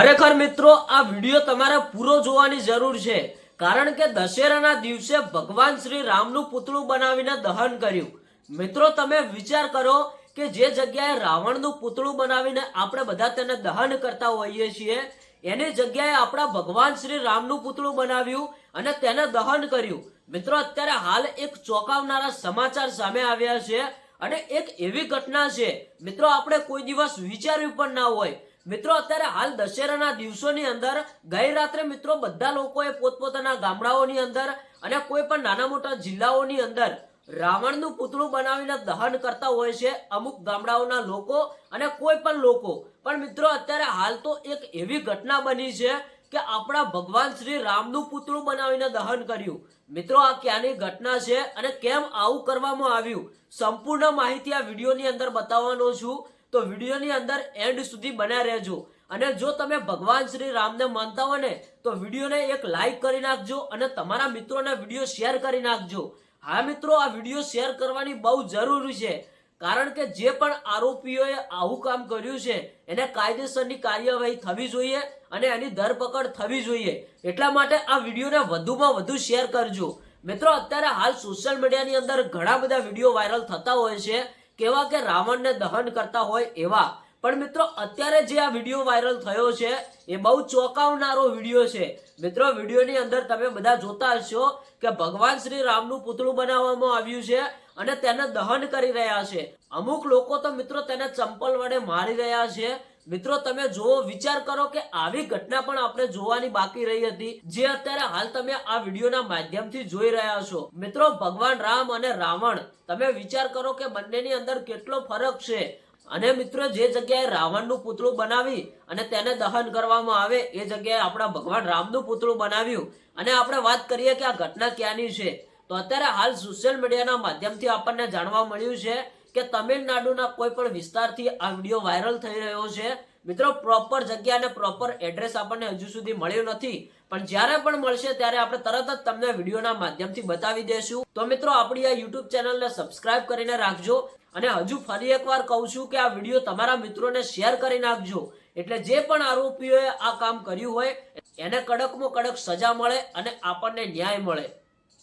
ખરેખર મિત્રો, આ વીડિયો તમારે પૂરો જોવાની જરૂર છે. કારણ કે દશેરાના દિવસે ભગવાન શ્રી રામનું પુતળું બનાવીને દહન કર્યું. મિત્રો, તમે વિચાર કરો કે જે જગ્યાએ રાવણનું પુતળું બનાવીને આપણે બધા તેને દહન કરતા હોઈએ છીએ, એની જગ્યાએ આપણા ભગવાન શ્રી રામનું પુતળું બનાવ્યું અને તેને દહન કર્યું. મિત્રો, અત્યારે હાલ એક ચોંકાવનારા સમાચાર સામે આવ્યા છે અને એક એવી ઘટના છે. મિત્રો, આપણે કોઈ દિવસ વિચાર્યું પણ ના હોય. મિત્રો, અત્યારે હાલ દશેરાના દિવસોની અંદર ગઈ રાત્રે મિત્રો બધા લોકોએ પોતપોતાના ગામડાઓની અંદર અને કોઈ પણ નાના મોટા જિલ્લાઓની અંદર રાવણનું પુતળું બનાવીને દહન કરતા હોય છે અમુક ગામડાઓના લોકો અને કોઈ પણ લોકો. પણ મિત્રો, અત્યારે હાલ તો એક એવી ઘટના બની છે કે આપણા ભગવાન શ્રી રામનું પુતળું બનાવીને દહન કર્યું. મિત્રો, આ ક્યાંની ઘટના છે અને કેમ આવું કરવામાં આવ્યું? સંપૂર્ણ માહિતી આ વિડીયોની અંદર બતાવવાનો છું. તો વિડીયોની અંદર એન્ડ સુધી બન્યા રહેજો. અને જો તમે ભગવાન શ્રી રામને માનતા હો ને, તો વિડીયોને એક લાઈક કરી નાખજો અને તમારા મિત્રોને વીડિયો શેર કરી નાખજો. હા મિત્રો, આ વીડિયો શેર કરવાની બહુ જરૂરી છે. કારણ કે જે પણ આરોપીઓએ આવું કામ કર્યું છે, એને કાયદેસરની કાર્યવાહી થવી જોઈએ અને એની ધરપકડ થવી જોઈએ. એટલા માટે આ વિડીયોને વધુમાં વધુ શેર કરજો. મિત્રો, અત્યારે હાલ સોશિયલ મીડિયાની અંદર ઘણા બધા વીડિયો વાયરલ થતા હોય છે. કેવા કે રાવણને દહન કરતા હોય એવા. પણ મિત્રો, અત્યારે જે આ વીડિયો વાયરલ થયો છે, એ બહુ ચોંકાવનારો વીડિયો છે. મિત્રો, વિડીયોની અંદર તમે બધા જોતા હશો કે ભગવાન શ્રી રામનું પુતળું બનાવવામાં આવ્યું છે અને તેને દહન કરી રહ્યા છે. અમુક લોકો તો મિત્રો તેને ચંપલ વડે મારી રહ્યા છે. મિત્રો, તમે જુઓ, વિચાર કરો કે આવી ઘટના પણ આપણે જોવાની બાકી રહી હતી, જે અત્યારે હાલ તમે આ વિડીયોના માધ્યમથી જોઈ રહ્યા છો. મિત્રો, ભગવાન રામ અને રાવણ, તમે વિચાર કરો કે બંનેની અંદર કેટલો ફરક છે? અને મિત્રો, જે જગ્યાએ રાવણનું પુતળું બનાવી અને તેને દહન કરવામાં આવે, એ જગ્યાએ આપણા ભગવાન રામનું પુતળું બનાવ્યું. અને આપણે વાત કરીએ કે આ ઘટના ક્યાંની છે? તો અત્યારે હાલ સોશિયલ મીડિયાના માધ્યમથી આપણને જાણવા મળ્યું છે કે તમિલનાડુના કોઈ પણ વિસ્તારથી આ વીડિયો વાયરલ થઈ રહ્યો છે. મિત્રો પ્રોપર જગ્યા અને પ્રોપર એડ્રેસ આપણને હજુ સુધી મળ્યું નથી. પણ જ્યારે પણ મળશે ત્યારે આપણે તરત જ તમને વિડીયોના માધ્યમથી બતાવી દેશું. તો મિત્રો, આપણી આ યુટ્યુબ ચેનલને સબસ્ક્રાઇબ કરીને રાખજો. અને હજુ ફરી એકવાર કહું છું કે આ વીડિયો તમારા મિત્રોને શેર કરી નાખજો. એટલે જે પણ આરોપીઓએ આ કામ કર્યું હોય, એને કડકમાં કડક સજા મળે અને આપણને ન્યાય મળે.